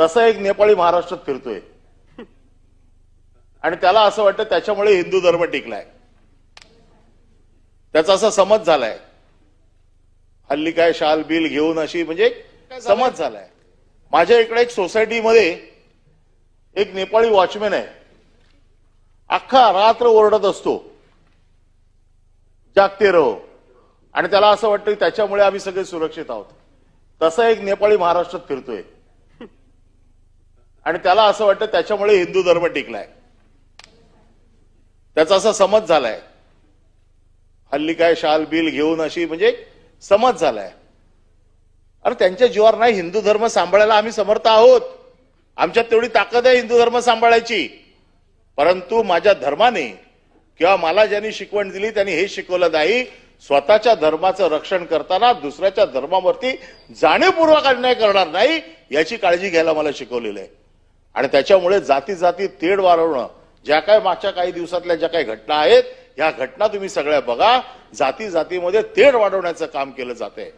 तसा एक नेपाळी महाराष्ट्रात फिरतोय. आणि त्याला असं वाटतं त्याच्यामुळे हिंदू धर्म टिकलाय. त्याचा असा समज झालाय. हल्ली काय शाल बिल घेऊन अशी म्हणजे समज झालाय. माझ्या इकडे एक सोसायटीमध्ये एक नेपाळी वॉचमॅन आहे. अख्खा रात्र ओरडत असतो. जागते रहो. आणि त्याला असं वाटतं त्याच्यामुळे आम्ही सगळे सुरक्षित आहोत. तसा एक नेपाळी महाराष्ट्रात फिरतोय. आणि त्याला असं वाटतं त्याच्यामुळे हिंदू धर्म टिकलाय. त्याचा असा समज झालाय. हल्ली काय शाल बिल घेऊन अशी म्हणजे समज झालाय. अरे त्यांच्या जीवावर नाही हिंदू धर्म सांभाळायला आम्ही समर्थ आहोत. आमच्यात तेवढी ताकद आहे हिंदू धर्म सांभाळायची. परंतु माझ्या धर्माने किंवा मला ज्यांनी शिकवण दिली त्यांनी हे शिकवलं नाही. स्वतःच्या धर्माचं रक्षण करताना दुसऱ्याच्या धर्मावरती जाणीवपूर्वक अन्याय करणार नाही याची काळजी घ्यायला मला शिकवलेलं आहे. आणि त्याच्यामुळे जाती जाती तेढ वाढवणं ज्या काय मागच्या काही दिवसातल्या ज्या काही घटना आहेत या घटना तुम्ही सगळ्या बघा. जाती जातीमध्ये तेढ वाढवण्याचं काम केलं जाते